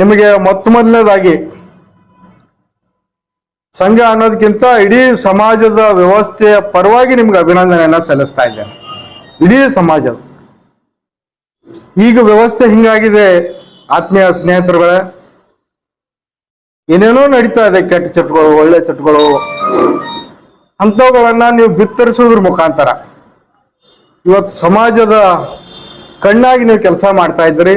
ನಿಮಗೆ ಮೊತ್ತ ಮೊದಲನೇದಾಗಿ ಸಂಘ ಅನ್ನೋದಕ್ಕಿಂತ ಇಡೀ ಸಮಾಜದ ವ್ಯವಸ್ಥೆಯ ಪರವಾಗಿ ನಿಮ್ಗೆ ಅಭಿನಂದನೆಯನ್ನ ಸಲ್ಲಿಸ್ತಾ ಇದ್ದೇನೆ. ಇಡೀ ಸಮಾಜ ಈಗ ವ್ಯವಸ್ಥೆ ಹಿಂಗಾಗಿದೆ, ಆತ್ಮೀಯ ಸ್ನೇಹಿತರುಗಳೇ. ಏನೇನೋ ನಡೀತಾ ಇದೆ, ಕೆಟ್ಟ ಚಟಗಳು, ಒಳ್ಳೆ ಚಟಗಳು. ಅಂಥವುಗಳನ್ನ ನೀವು ಬಿತ್ತರಿಸೋದ್ರ ಮುಖಾಂತರ. ಇವತ್ತು ಸಮಾಜದ ಕಣ್ಣಾಗಿ ನೀವು ಕೆಲಸ ಮಾಡ್ತಾ ಇದ್ರಿ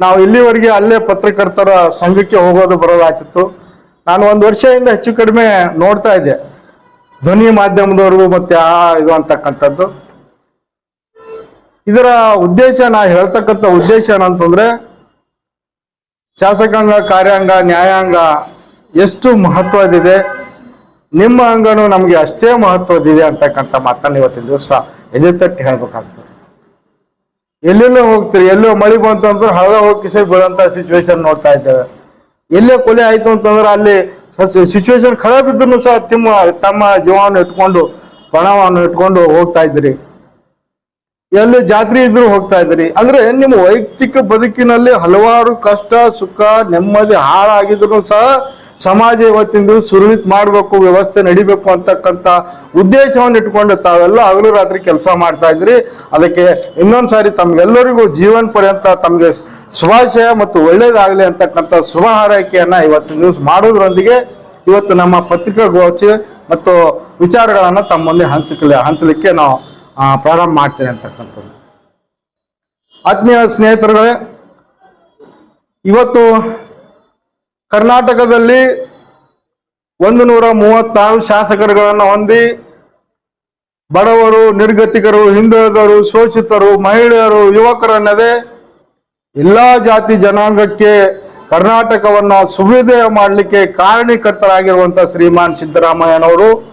ನಾವು ಇಲ್ಲಿವರೆಗೆ ಅಲ್ಲೇ ಪತ್ರಕರ್ತರ ಸಂಘಕ್ಕೆ ಹೋಗೋದು ಬರೋದಾಗ್ತಿತ್ತು ನಾನು ಒಂದು ವರ್ಷದಿಂದ ಹೆಚ್ಚು ಕಡಿಮೆ ನೋಡ್ತಾ ಇದ್ದೆ. ಧ್ವನಿ ಮಾಧ್ಯಮದವರು ಮತ್ತೆ ಆ ಇದು ಅಂತಕ್ಕಂಥದ್ದು. ಇದರ ಉದ್ದೇಶ ನಾ ಹೇಳ್ತಕ್ಕಂಥ ಉದ್ದೇಶ ಏನಂತಂದ್ರೆ, ಶಾಸಕಾಂಗ, ಕಾರ್ಯಾಂಗ, ನ್ಯಾಯಾಂಗ ಎಷ್ಟು ಮಹತ್ವದಿದೆ, ನಿಮ್ಮ ಅಂಗನೂ ನಮಗೆ ಅಷ್ಟೇ ಮಹತ್ವದಿದೆ ಅಂತಕ್ಕಂಥ ಮಾತನ್ನು ಇವತ್ತಿನ ದಿವಸ ಎದೆ ತಟ್ಟಿ ಹೇಳ್ಬೇಕಾಗ್ತದೆ. ಎಲ್ಲೆಲ್ಲೋ ಹೋಗ್ತೀರಿ? ಎಲ್ಲೋ ಮಳೆ ಬಂತು ಅಂತಂದ್ರೆ ಹಳದ ಹೋಗಿ ಕಿಸೆ ಬೀಳಂತ ಸಿಚುವೇಶನ್ ನೋಡ್ತಾ ಇದ್ದೇವೆ. ಎಲ್ಲೇ ಕೊಲೆ ಆಯ್ತು ಅಂತಂದ್ರೆ ಅಲ್ಲಿ ಸಿಚುವೇಶನ್ ಖರಾಬ್ ಇದ್ರು ಸಹ ತಿಮ್ಮ, ತಮ್ಮ ಜೀವವನ್ನು ಇಟ್ಕೊಂಡು, ಪಣವನ್ನು ಇಟ್ಕೊಂಡು ಹೋಗ್ತಾ ಇದ್ರಿ ಎಲ್ಲಿ ಜಾತ್ರೆ ಇದ್ರು ಹೋಗ್ತಾ ಇದ್ರಿ ಅಂದ್ರೆ ನಿಮ್ಮ ವೈಯಕ್ತಿಕ ಬದುಕಿನಲ್ಲಿ ಹಲವಾರು ಕಷ್ಟ, ಸುಖ, ನೆಮ್ಮದಿ ಹಾಳಾಗಿದ್ರು ಸಹ ಸಮಾಜ ಇವತ್ತಿನ ದಿವಸ ಸುರಳಿತ್ ಮಾಡಬೇಕು, ವ್ಯವಸ್ಥೆ ನಡಿಬೇಕು ಅಂತಕ್ಕಂಥ ಉದ್ದೇಶವನ್ನು ಇಟ್ಕೊಂಡು ತಾವೆಲ್ಲ ಹಗಲು ರಾತ್ರಿ ಕೆಲಸ ಮಾಡ್ತಾ ಇದ್ರಿ ಅದಕ್ಕೆ ಇನ್ನೊಂದು ಸಾರಿ ತಮ್ಗೆಲ್ಲರಿಗೂ ಜೀವನ ಪರ್ಯಂತ ತಮಗೆ ಶುಭಾಶಯ ಮತ್ತು ಒಳ್ಳೇದಾಗಲಿ ಅಂತಕ್ಕಂಥ ಶುಭ ಹಾರೈಕೆಯನ್ನ ಇವತ್ತಿನ ದಿವಸ ಮಾಡೋದ್ರೊಂದಿಗೆ ಇವತ್ತು ನಮ್ಮ ಪತ್ರಿಕಾಗೋಷ್ಠಿ ಮತ್ತು ವಿಚಾರಗಳನ್ನು ತಮ್ಮಲ್ಲಿ ಮುಂದೆ ಹಂಚಲಿ ಹಂಚಲಿಕ್ಕೆ ನಾವು ಪ್ರಾರಂಭ ಮಾಡ್ತೇನೆ ಅಂತಕ್ಕಂಥದ್ದು. ಆತ್ಮೀಯ ಸ್ನೇಹಿತರುಗಳೇ, ಇವತ್ತು ಕರ್ನಾಟಕದಲ್ಲಿ ಒಂದು ನೂರ ಮೂವತ್ತಾರು ಶಾಸಕರುಗಳನ್ನು ಹೊಂದಿ ಬಡವರು, ನಿರ್ಗತಿಕರು, ಹಿಂದುಳಿದವರು, ಶೋಷಿತರು, ಮಹಿಳೆಯರು, ಯುವಕರನ್ನದೇ ಎಲ್ಲಾ ಜಾತಿ ಜನಾಂಗಕ್ಕೆ ಕರ್ನಾಟಕವನ್ನ ಸುವಿಧೆಯ ಮಾಡಲಿಕ್ಕೆ ಕಾರಣೀಕರ್ತರಾಗಿರುವಂಥ ಶ್ರೀಮಾನ್ ಸಿದ್ದರಾಮಯ್ಯನವರು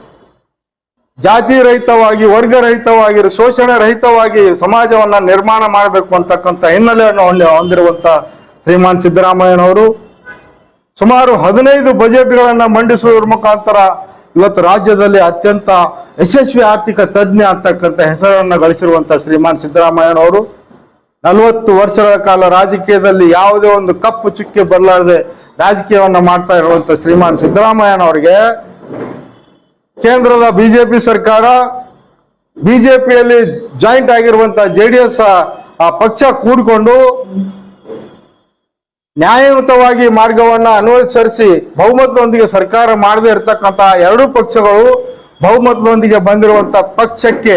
ಜಾತಿ ರಹಿತವಾಗಿ ವರ್ಗ ರಹಿತವಾಗಿ ಶೋಷಣೆ ರಹಿತವಾಗಿ ಸಮಾಜವನ್ನ ನಿರ್ಮಾಣ ಮಾಡಬೇಕು ಅಂತಕ್ಕಂಥ ಹಿನ್ನೆಲೆಯನ್ನು ಹೊಂದಿ- ಹೊಂದಿರುವಂತ ಶ್ರೀಮಾನ್ ಸಿದ್ದರಾಮಯ್ಯನವರು. ಸುಮಾರು ಹದಿನೈದು ಬಜೆಟ್ಗಳನ್ನ ಮಂಡಿಸುವುದರ ಮುಖಾಂತರ ಇವತ್ತು ರಾಜ್ಯದಲ್ಲಿ ಅತ್ಯಂತ ಯಶಸ್ವಿ ಆರ್ಥಿಕ ತಜ್ಞ ಅಂತಕ್ಕಂಥ ಹೆಸರನ್ನ ಗಳಿಸಿರುವಂಥ ಶ್ರೀಮಾನ್ ಸಿದ್ದರಾಮಯ್ಯನವರು. ನಲವತ್ತು ವರ್ಷಗಳ ಕಾಲ ರಾಜಕೀಯದಲ್ಲಿ ಯಾವುದೇ ಒಂದು ಕಪ್ಪು ಚುಕ್ಕೆ ಬರಲಾರದೆ ರಾಜಕೀಯವನ್ನು ಮಾಡ್ತಾ ಇರುವಂಥ ಶ್ರೀಮಾನ್ ಸಿದ್ದರಾಮಯ್ಯನವರಿಗೆ ಕೇಂದ್ರದ ಬಿಜೆಪಿ ಸರ್ಕಾರ ಬಿಜೆಪಿಯಲ್ಲಿ ಜಾಯಿಂಟ್ ಆಗಿರುವಂತ ಜೆ ಡಿ ಎಸ್ ಪಕ್ಷ ಕೂಡಿಕೊಂಡು ನ್ಯಾಯಯುತವಾಗಿ ಮಾರ್ಗವನ್ನ ಅನುಸರಿಸಿ ಬಹುಮತದೊಂದಿಗೆ ಸರ್ಕಾರ ಮಾಡದೇ ಇರತಕ್ಕಂತ ಎರಡೂ ಪಕ್ಷಗಳು ಬಹುಮತದೊಂದಿಗೆ ಬಂದಿರುವಂತ ಪಕ್ಷಕ್ಕೆ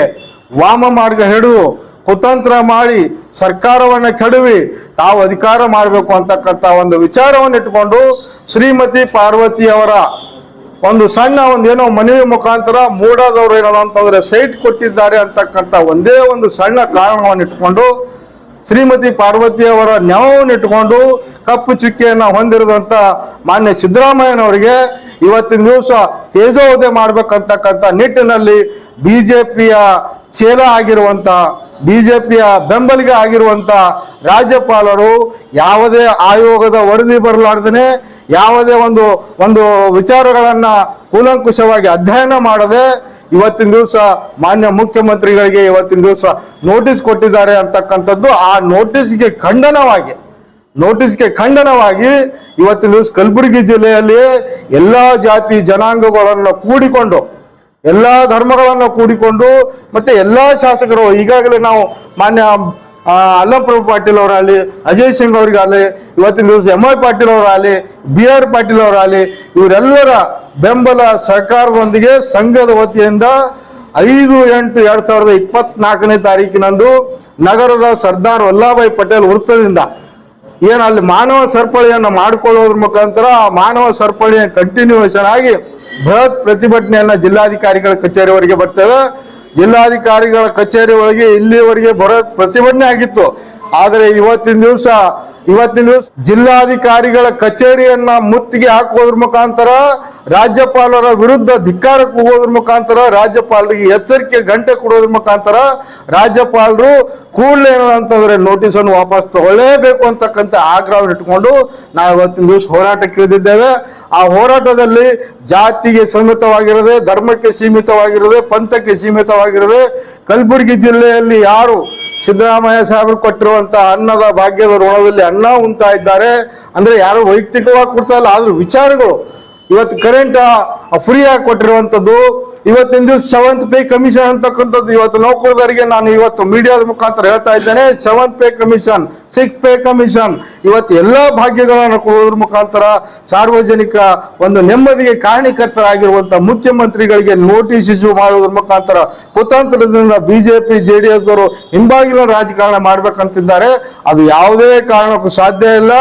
ವಾಮ ಮಾರ್ಗ ಹಿಡಿದು ಕುತಂತ್ರ ಮಾಡಿ ಸರ್ಕಾರವನ್ನ ಕೆಡವಿ ತಾವು ಅಧಿಕಾರ ಮಾಡಬೇಕು ಅಂತಕ್ಕಂಥ ಒಂದು ವಿಚಾರವನ್ನು ಇಟ್ಟುಕೊಂಡು ಶ್ರೀಮತಿ ಪಾರ್ವತಿ ಅವರ ಒಂದು ಸಣ್ಣ ಒಂದು ಏನೋ ಮನವಿ ಮುಖಾಂತರ ಮೂಡಾದವ್ರು ಏನೋ ಅಂತಂದ್ರೆ ಸೈಟ್ ಕೊಟ್ಟಿದ್ದಾರೆ ಅಂತಕ್ಕಂಥ ಒಂದೇ ಒಂದು ಸಣ್ಣ ಕಾರಣವನ್ನು ಇಟ್ಕೊಂಡು ಶ್ರೀಮತಿ ಪಾರ್ವತಿಯವರ ಇಟ್ಕೊಂಡು ಕಪ್ಪು ಚುಕ್ಕಿಯನ್ನ ಹೊಂದಿರದಂತ ಮಾನ್ಯ ಸಿದ್ದರಾಮಯ್ಯನವರಿಗೆ ಇವತ್ತಿನ ದಿವಸ ತೇಜೋವಧೆ ಮಾಡ್ಬೇಕಂತಕ್ಕಂಥ ನಿಟ್ಟಿನಲ್ಲಿ ಬಿಜೆಪಿಯ ಚೇಲ ಆಗಿರುವಂತ ಬಿಜೆಪಿಯ ಬೆಂಬಲಿಗ ಆಗಿರುವಂತ ರಾಜ್ಯಪಾಲರು ಯಾವುದೇ ಆಯೋಗದ ವರದಿ ಬರಲಾರ್ದೇ ಯಾವುದೇ ಒಂದು ಒಂದು ವಿಚಾರಗಳನ್ನು ಕೂಲಂಕುಷವಾಗಿ ಅಧ್ಯಯನ ಮಾಡದೆ ಇವತ್ತಿನ ದಿವಸ ಮಾನ್ಯ ಮುಖ್ಯಮಂತ್ರಿಗಳಿಗೆ ಇವತ್ತಿನ ದಿವಸ ನೋಟಿಸ್ ಕೊಟ್ಟಿದ್ದಾರೆ ಅಂತಕ್ಕಂಥದ್ದು, ಆ ನೋಟಿಸ್ಗೆ ಖಂಡನವಾಗಿ ನೋಟಿಸ್ಗೆ ಖಂಡನವಾಗಿ ಇವತ್ತಿನ ದಿವಸ ಕಲಬುರಗಿ ಜಿಲ್ಲೆಯಲ್ಲಿ ಎಲ್ಲಾ ಜಾತಿ ಜನಾಂಗಗಳನ್ನು ಕೂಡಿಕೊಂಡು ಎಲ್ಲಾ ಧರ್ಮಗಳನ್ನು ಕೂಡಿಕೊಂಡು ಮತ್ತೆ ಎಲ್ಲಾ ಶಾಸಕರು, ಈಗಾಗಲೇ ನಾವು ಮಾನ್ಯ ಅಲ್ಲಪ್ರಭು ಪಾಟೀಲ್ ಅವರಾಗಲಿ, ಅಜಯ್ ಸಿಂಗ್ ಅವರಿಗಾಗಲಿ, ಇವತ್ತಿನ ದಿವಸ ಎಂ ಐ ಪಾಟೀಲ್ ಅವರಾಗಲಿ, ಬಿ ಆರ್ ಪಾಟೀಲ್ ಅವರಾಗಲಿ, ಇವರೆಲ್ಲರ ಬೆಂಬಲ ಸಹಕಾರದೊಂದಿಗೆ ಸಂಘದ ವತಿಯಿಂದ ಐದು ಎಂಟು ಎರಡ್ ಸಾವಿರದ ಇಪ್ಪತ್ನಾಲ್ಕನೇ ತಾರೀಕಿನಂದು ನಗರದ ಸರ್ದಾರ್ ವಲ್ಲಭಾಯಿ ಪಟೇಲ್ ವೃತ್ತದಿಂದ ಏನು ಅಲ್ಲಿ ಮಾನವ ಸರಪಳಿಯನ್ನು ಮಾಡಿಕೊಳ್ಳೋದ್ರ ಮುಖಾಂತರ ಮಾನವ ಸರಪಳಿಯ ಕಂಟಿನ್ಯೂಯೇಷನ್ ಆಗಿ ಬೃಹತ್ ಪ್ರತಿಭಟನೆಯನ್ನ ಜಿಲ್ಲಾಧಿಕಾರಿಗಳ ಕಚೇರಿವರೆಗೆ ಬರ್ತೇವೆ. ಜಿಲ್ಲಾಧಿಕಾರಿಗಳ ಕಚೇರಿ ಒಳಗೆ ಇಲ್ಲಿವರೆಗೆ ಬರೋ ಪ್ರತಿಭಟನೆ ಆಗಿತ್ತು. ಆದರೆ ಇವತ್ತಿನ ದಿವಸ ಇವತ್ತಿನ ಜಿಲ್ಲಾಧಿಕಾರಿಗಳ ಕಚೇರಿಯನ್ನ ಮುತ್ತಿಗೆ ಹಾಕುವುದ್ರ ಮುಖಾಂತರ ರಾಜ್ಯಪಾಲರ ವಿರುದ್ಧ ಧಿಕ್ಕಾರ ಕೂಗೋದ್ರ ಮುಖಾಂತರ ರಾಜ್ಯಪಾಲರಿಗೆ ಎಚ್ಚರಿಕೆ ಗಂಟೆ ಕೊಡೋದ್ರ ಮುಖಾಂತರ ರಾಜ್ಯಪಾಲರು ಕೂಡಲೇ ಅಂತಂದ್ರೆ ನೋಟಿಸ್ ಅನ್ನು ವಾಪಸ್ ತಗೊಳ್ಳೇಬೇಕು ಅಂತಕ್ಕಂಥ ಆಗ್ರಹವನ್ನು ಇಟ್ಕೊಂಡು ನಾವು ಇವತ್ತಿನ ದಿವಸ ಹೋರಾಟಕ್ಕೆ ಇಳಿದಿದ್ದೇವೆ. ಆ ಹೋರಾಟದಲ್ಲಿ ಜಾತಿಗೆ ಸೀಮಿತವಾಗಿರದೆ, ಧರ್ಮಕ್ಕೆ ಸೀಮಿತವಾಗಿರದೆ, ಪಂಥಕ್ಕೆ ಸೀಮಿತವಾಗಿರದೆ, ಕಲಬುರಗಿ ಜಿಲ್ಲೆಯಲ್ಲಿ ಯಾರು ಸಿದ್ದರಾಮಯ್ಯ ಸಾಹೇಬರು ಕೊಟ್ಟಿರುವಂತ ಅನ್ನದ ಭಾಗ್ಯದ ಋಣದಲ್ಲಿ ಅನ್ನ ಉಂತಾ ಇದ್ದಾರೆ. ಅಂದ್ರೆ ಯಾರು ವೈಯಕ್ತಿಕವಾಗಿ ಕೊಡ್ತಾ ಇಲ್ಲ, ಆದ್ರೂ ವಿಚಾರಗಳು. ಇವತ್ತು ಕರೆಂಟ್ ಫ್ರೀ ಆಗಿ ಕೊಟ್ಟಿರುವಂತದ್ದು ಇವತ್ತಿನ ದಿವಸ ಸೆವೆಂತ್ ಪೇ ಕಮಿಷನ್ ಅಂತಕ್ಕಂಥದ್ದು ಇವತ್ತು ನೌಕರರಿಗೆ ನಾನು ಇವತ್ತು ಮೀಡಿಯಾದ ಮುಖಾಂತರ ಹೇಳ್ತಾ ಇದ್ದೇನೆ. Seventh pay commission six pay commission ಇವತ್ತು ಎಲ್ಲ ಭಾಗ್ಯಗಳನ್ನು ಕೊಡೋದ್ರ ಮುಖಾಂತರ ಸಾರ್ವಜನಿಕ ಒಂದು ನೆಮ್ಮದಿಗೆ ಕಾರಣೀಕರ್ತರಾಗಿರುವಂಥ ಮುಖ್ಯಮಂತ್ರಿಗಳಿಗೆ ನೋಟಿಸ್ ಇಶ್ಯೂ ಮಾಡೋದ್ರ ಮುಖಾಂತರ ಕುತಂತ್ರದಿಂದ ಬಿಜೆಪಿ ಜೆ ಡಿ ಎಸ್ ಅವರು ಹಿಂಬಾಗಿಲ ರಾಜಕಾರಣ ಮಾಡ್ಬೇಕಂತಿದ್ದಾರೆ. ಅದು ಯಾವುದೇ ಕಾರಣಕ್ಕೂ ಸಾಧ್ಯ ಇಲ್ಲ.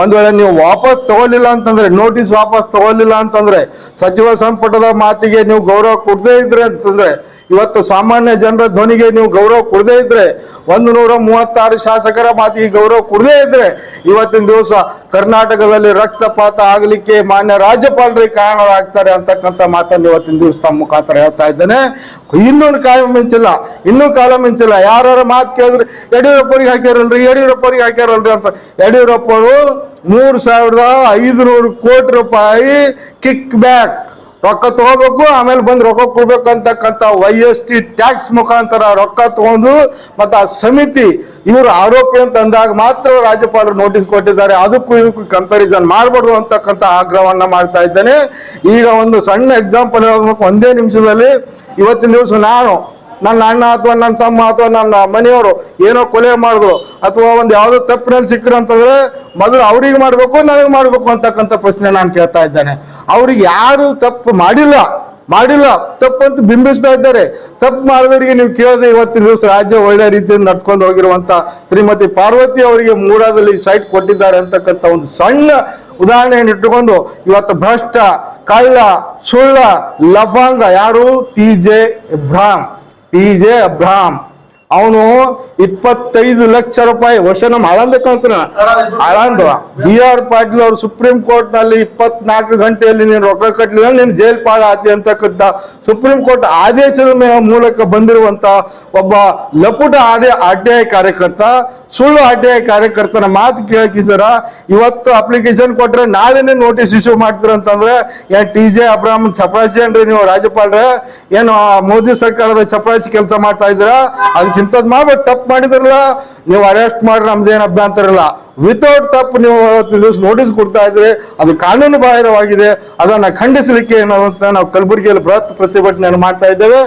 ಒಂದ್ ವೇಳೆ ನೀವು ವಾಪಸ್ ತಗೊಳ್ಳಿಲ್ಲ ಅಂತಂದ್ರೆ ನೋಟಿಸ್ ವಾಪಸ್ ತಗೊಳ್ಳಿಲ್ಲ ಅಂತಂದ್ರೆ ಸಚಿವ ಸಂಪುಟದ ಮಾತಿಗೆ ನೀವು ಗೌರವ ಕೊಡದೇ ಇದ್ರೆ ಅಂತಂದ್ರೆ, ಇವತ್ತು ಸಾಮಾನ್ಯ ಜನರ ಧ್ವನಿಗೆ ನೀವು ಗೌರವ ಕೊಡದೇ ಇದ್ರೆ, ಒಂದು ನೂರ ಮೂವತ್ತಾರು ಶಾಸಕರ ಮಾತಿಗೆ ಗೌರವ ಕೊಡದೇ ಇದ್ರೆ, ಇವತ್ತಿನ ದಿವಸ ಕರ್ನಾಟಕದಲ್ಲಿ ರಕ್ತಪಾತ ಆಗಲಿಕ್ಕೆ ಮಾನ್ಯ ರಾಜ್ಯಪಾಲರಿಗೆ ಕಾರಣರಾಗ್ತಾರೆ ಅಂತಕ್ಕಂಥ ಮಾತನ್ನು ಇವತ್ತಿನ ದಿವಸ ತಮ್ಮ ಮುಖಾಂತರ ಹೇಳ್ತಾ ಇದ್ದೇನೆ. ಇನ್ನೂ ಕಾಲ ಮಿಂಚಿಲ್ಲ, ಇನ್ನೂ ಕಾಲ ಮಿಂಚಿಲ್ಲ. ಯಾರು ಮಾತು ಕೇಳಿದ್ರೆ ಯಡಿಯೂರಪ್ಪರಿಗೆ ಹಾಕ್ಯಾರಲ್ರಿ ಯಡಿಯೂರಪ್ಪರಿಗೆ ಹಾಕ್ಯಾರಲ್ರಿ ಅಂತ. ಯಡಿಯೂರಪ್ಪರು ಮೂರು ಸಾವಿರದ ಐದುನೂರು ಕೋಟಿ ರೂಪಾಯಿ ಕಿಕ್ ಬ್ಯಾಕ್ ರೊಕ್ಕ ತಗೋಬೇಕು, ಆಮೇಲೆ ಬಂದು ರೊಕ್ಕ ಕೊಡ್ಬೇಕಂತಕ್ಕಂಥ ವೈ ಎಸ್ ಟಿ ಟ್ಯಾಕ್ಸ್ ಮುಖಾಂತರ ರೊಕ್ಕ ತಗೊಂಡು ಮತ್ತು ಆ ಸಮಿತಿ ಇವರು ಆರೋಪಿ ಅಂತ ಅಂದಾಗ ಮಾತ್ರ ರಾಜ್ಯಪಾಲರು ನೋಟಿಸ್ ಕೊಟ್ಟಿದ್ದಾರೆ. ಅದಕ್ಕೂ ಇದಕ್ಕೂ ಕಂಪ್ಯಾರಿಸನ್ ಮಾಡಬಾರ್ದು ಅಂತಕ್ಕಂಥ ಆಗ್ರಹವನ್ನ ಮಾಡ್ತಾ ಇದ್ದೇನೆ. ಈಗ ಒಂದು ಸಣ್ಣ ಎಕ್ಸಾಂಪಲ್ ಹೇಳಬೇಕು ಒಂದೇ ನಿಮಿಷದಲ್ಲಿ ಇವತ್ತಿನ ದಿವಸ ನಾನು ನನ್ನ ಅಣ್ಣ ಅಥವಾ ನನ್ನ ತಮ್ಮ ಅಥವಾ ನನ್ನ ಮನೆಯವರು ಏನೋ ಕೊಲೆ ಮಾಡಿದ್ರು ಅಥವಾ ಒಂದು ಯಾವುದೋ ತಪ್ಪಿನಲ್ಲಿ ಸಿಕ್ಕರು ಅಂತಂದ್ರೆ ಮೊದಲು ಅವ್ರಿಗೆ ಮಾಡಬೇಕು, ನನಗೆ ಮಾಡಬೇಕು ಅಂತಕ್ಕಂಥ ಪ್ರಶ್ನೆ ನಾನು ಕೇಳ್ತಾ ಇದ್ದೇನೆ. ಅವ್ರಿಗೆ ಯಾರು ತಪ್ಪು ಮಾಡಿಲ್ಲ ಮಾಡಿಲ್ಲ ಅಂತ ಬಿಂಬಿಸ್ತಾ ಇದ್ದಾರೆ. ತಪ್ಪು ಮಾಡಿದವರಿಗೆ ನೀವು ಕೇಳದೆ ಇವತ್ತಿನ ದಿವಸ ರಾಜ್ಯ ಒಳ್ಳೆ ರೀತಿಯಲ್ಲಿ ನಡ್ಕೊಂಡು ಹೋಗಿರುವಂತ ಶ್ರೀಮತಿ ಪಾರ್ವತಿ ಅವರಿಗೆ ಮೂಡಾದಲ್ಲಿ ಸೈಟ್ ಕೊಟ್ಟಿದ್ದಾರೆ ಅಂತಕ್ಕಂಥ ಒಂದು ಸಣ್ಣ ಉದಾಹರಣೆಯನ್ನು ಇಟ್ಟುಕೊಂಡು ಇವತ್ತು ಭ್ರಷ್ಟ ಕಳ್ಳ ಸುಳ್ಳ, ಲಫಾಂಗ ಯಾರು? T J Ibrahim T J Abraham ಅವನು ಇಪ್ಪತ್ತೈದು ಲಕ್ಷ ರೂಪಾಯಿ ವರ್ಷ ನಮ್ಮ ಅಳಂದ ಕಂತನ ಆಳಂದ ಬಿ ಆರ್ ಪಾಟೀಲ್ ಅವರು ಸುಪ್ರೀಂ ಕೋರ್ಟ್ನಲ್ಲಿ ಇಪ್ಪತ್ನಾಲ್ಕು ಗಂಟೆಯಲ್ಲಿ ನೀನು ರೊಕ್ಕ ಕಟ್ಟಲಿಲ್ಲ ನೀನು ಜೈಲ್ ಪಾಡ ಆತಿ ಅಂತಕ್ಕಂಥ ಸುಪ್ರೀಂ ಕೋರ್ಟ್ ಆದೇಶದ ಮೂಲಕ ಬಂದಿರುವಂತ ಒಬ್ಬ ಲಪುಟ ಆದೇ ಅಡ್ಡಾಯ ಕಾರ್ಯಕರ್ತ ಸುಳ್ಳು ಅಡ್ಡಾಯ ಕಾರ್ಯಕರ್ತನ ಮಾತು ಕೇಳಕಿ ಸರ ಇವತ್ತು ಅಪ್ಲಿಕೇಶನ್ ಕೊಟ್ರೆ ನಾಳೆನೇ ನೋಟಿಸ್ ಇಶ್ಯೂ ಮಾಡ್ತೀರ ಅಂತಂದ್ರೆ ಏನ್ ಟಿ ಜೆ ಅಬ್ರಾಹ್ಮ್ ಚಪರಾಸಿ ಅನ್ರಿ ನೀವು ರಾಜ್ಯಪಾಲ್ರೆ? ಏನು ಮೋದಿ ಸರ್ಕಾರದ ಚಪರಾಸಿ ಕೆಲಸ ಮಾಡ್ತಾ ಇದ್ದೀರಾ? ಅದಕ್ಕೆ ಇಂಥದ್ದು ಮಾಡ್ಬೇಕು, ತಪ್ಪು ಮಾಡಿದ್ರಲ್ಲ, ನೀವು ಅರೆಸ್ಟ್ ಮಾಡ್ರಿ ನಮ್ದೇನು ಅಭ್ಯಂತರ ಇಲ್ಲ. ವಿತೌಟ್ ತಪ್ಪು ನೀವು ದಿವಸ ನೋಟಿಸ್ ಕೊಡ್ತಾ ಇದ್ರೆ, ಅದು ಕಾನೂನು ಬಾಹಿರವಾಗಿದೆ. ಅದನ್ನ ಖಂಡಿಸಲಿಕ್ಕೆ ನಾವು ಕಲಬುರಗಿಯಲ್ಲಿ ಬೃಹತ್ ಪ್ರತಿಭಟನೆಯನ್ನು ಮಾಡ್ತಾ ಇದ್ದೇವೆ.